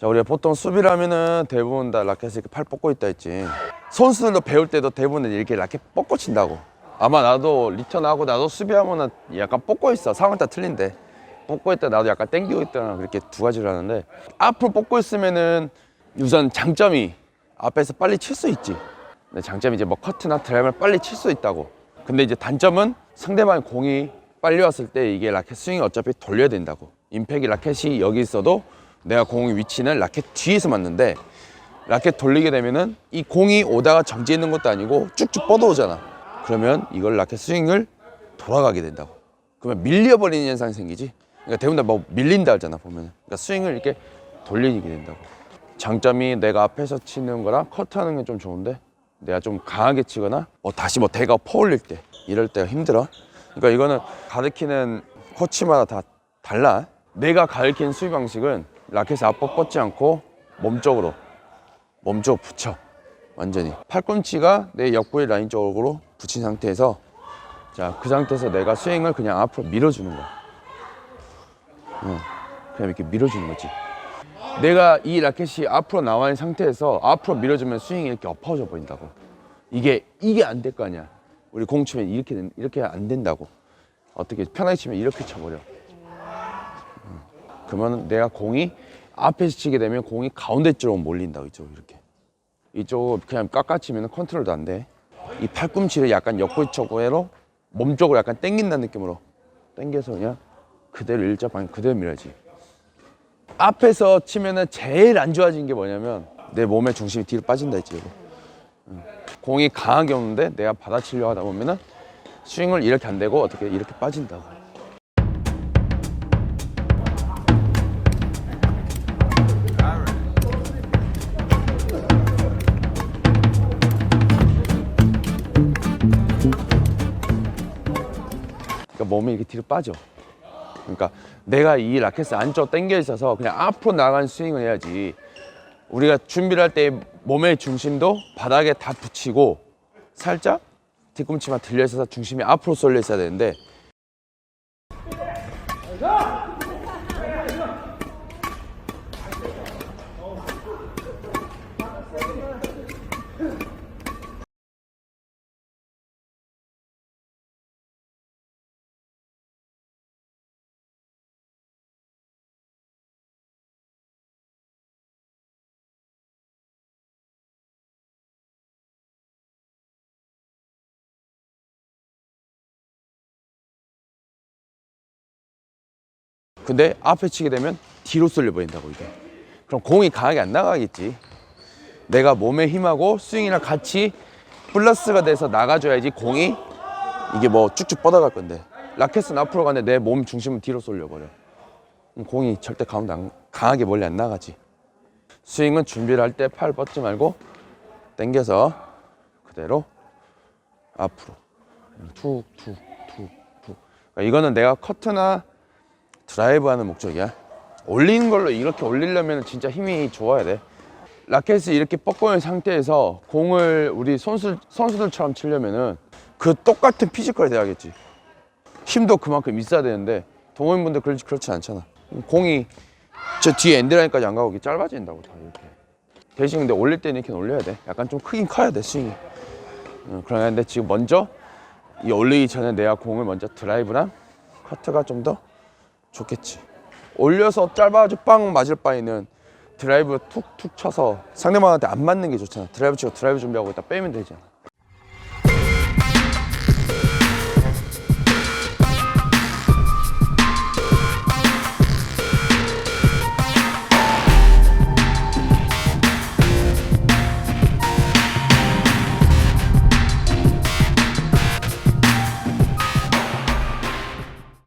자 우리가 보통 수비라면은 대부분 다 라켓을 이렇게 팔 뻗고 있다 했지. 선수들도 배울 때도 대부분 이렇게 라켓 뻗고 친다고. 아마 나도 리턴하고 나도 수비하면은 약간 뻗고 있어. 상황 다 틀린데. 뻗고 있다 나도 약간 땡기고 있다 그렇게 두 가지를 하는데 앞으로 뻗고 있으면은 우선 장점이 앞에서 빨리 칠 수 있지. 장점이 이제 뭐 커트나 드라이브를 빨리 칠 수 있다고. 근데 이제 단점은 상대방의 공이 빨리 왔을 때 이게 라켓 스윙이 어차피 돌려야 된다고. 임팩이 라켓이 여기 있어도 내가 공의 위치는 라켓 뒤에서 맞는데 라켓 돌리게 되면은 이 공이 오다가 정지해 있는 것도 아니고 쭉쭉 뻗어오잖아. 그러면 이걸 라켓 스윙을 돌아가게 된다고. 그러면 밀려버리는 현상이 생기지. 그러니까 대부분 다 뭐 밀린다 하잖아 보면은. 그러니까 스윙을 이렇게 돌리게 된다고. 장점이 내가 앞에서 치는 거랑 커트하는 게 좀 좋은데 내가 좀 강하게 치거나 뭐 다시 뭐 대가 퍼올릴 때 이럴 때가 힘들어. 그러니까 이거는 가르치는 코치마다 다 달라. 내가 가르치는 수비 방식은 라켓을 앞으로 뻗지 않고 몸쪽으로 몸쪽 붙여 완전히 팔꿈치가 내 옆구리 라인 쪽으로 붙인 상태에서 자 그 상태에서 내가 스윙을 그냥 앞으로 밀어주는 거야. 어, 그냥 이렇게 밀어주는 거지. 내가 이 라켓이 앞으로 나와 있는 상태에서 앞으로 밀어주면 스윙이 이렇게 엎어져 보인다고. 이게 이게 안 될 거 아니야. 우리 공 치면 이렇게 된- 이렇게 안 된다고. 어떻게 편하게 치면 이렇게 쳐버려. 음. 그러면 내가 공이 앞에서 치게 되면 공이 가운데 쪽으로 몰린다고 이쪽 이렇게. 이쪽 그냥 깎아치면 컨트롤도 안 돼. 이 팔꿈치를 약간 옆구리 쪽으로 몸 쪽으로 약간 당긴다는 느낌으로 당겨서 그냥 그대로 일자 방향 그대로 밀어야지. 앞에서 치면은 제일 안 좋아진 게 뭐냐면 내 몸의 중심이 뒤로 빠진다 했지 이거. 응. 공이 강하게 오는데 내가 받아치려 하다 보면은 스윙을 이렇게 안 되고 어떻게 이렇게 빠진다고. 그러니까 몸이 이렇게 뒤로 빠져. 그러니까 내가 이 라켓을 안쪽 당겨 있어서 그냥 앞으로 나가는 스윙을 해야지. 우리가 준비를 할 때 몸의 중심도 바닥에 다 붙이고 살짝 뒤꿈치만 들려 있어서 중심이 앞으로 쏠려 있어야 되는데 근데 앞에 치게 되면 뒤로 쏠려 보인다고 이게. 그럼 공이 강하게 안 나가겠지. 내가 몸의 힘하고 스윙이랑 같이 플러스가 돼서 나가줘야지 공이 이게 뭐 쭉쭉 뻗어갈 건데 라켓은 앞으로 가는데 내 몸 중심은 뒤로 쏠려버려. 공이 절대 가운데 안- 강하게 멀리 안 나가지. 스윙은 준비를 할 때 팔 뻗지 말고 당겨서 그대로 앞으로 툭툭툭툭. 그러니까 이거는 내가 커트나 드라이브 하는 목적이야. 올리는 걸로 이렇게 올리려면 진짜 힘이 좋아야 돼. 라켓을 이렇게 뻗고 있는 상태에서 공을 우리 선수, 선수들처럼 치려면 은 그 똑같은 피지컬이 돼야겠지. 힘도 그만큼 있어야 되는데 동호인분들 그렇지, 그렇지 않잖아. 공이 저 뒤에 엔드라인까지 안 가고 이렇게 짧아진다고 다 이렇게. 대신 근데 올릴 때는 이렇게 올려야 돼. 약간 좀 크긴 커야 돼 스윙이. 어, 그런데 지금 먼저 이 올리기 전에 내가 공을 먼저 드라이브랑 커트가 좀더 좋겠지. 올려서 짧아가지고 빵 맞을 바에는 드라이브 툭툭 쳐서 상대방한테 안 맞는 게 좋잖아. 드라이브 치고 드라이브 준비하고 있다 빼면 되잖아.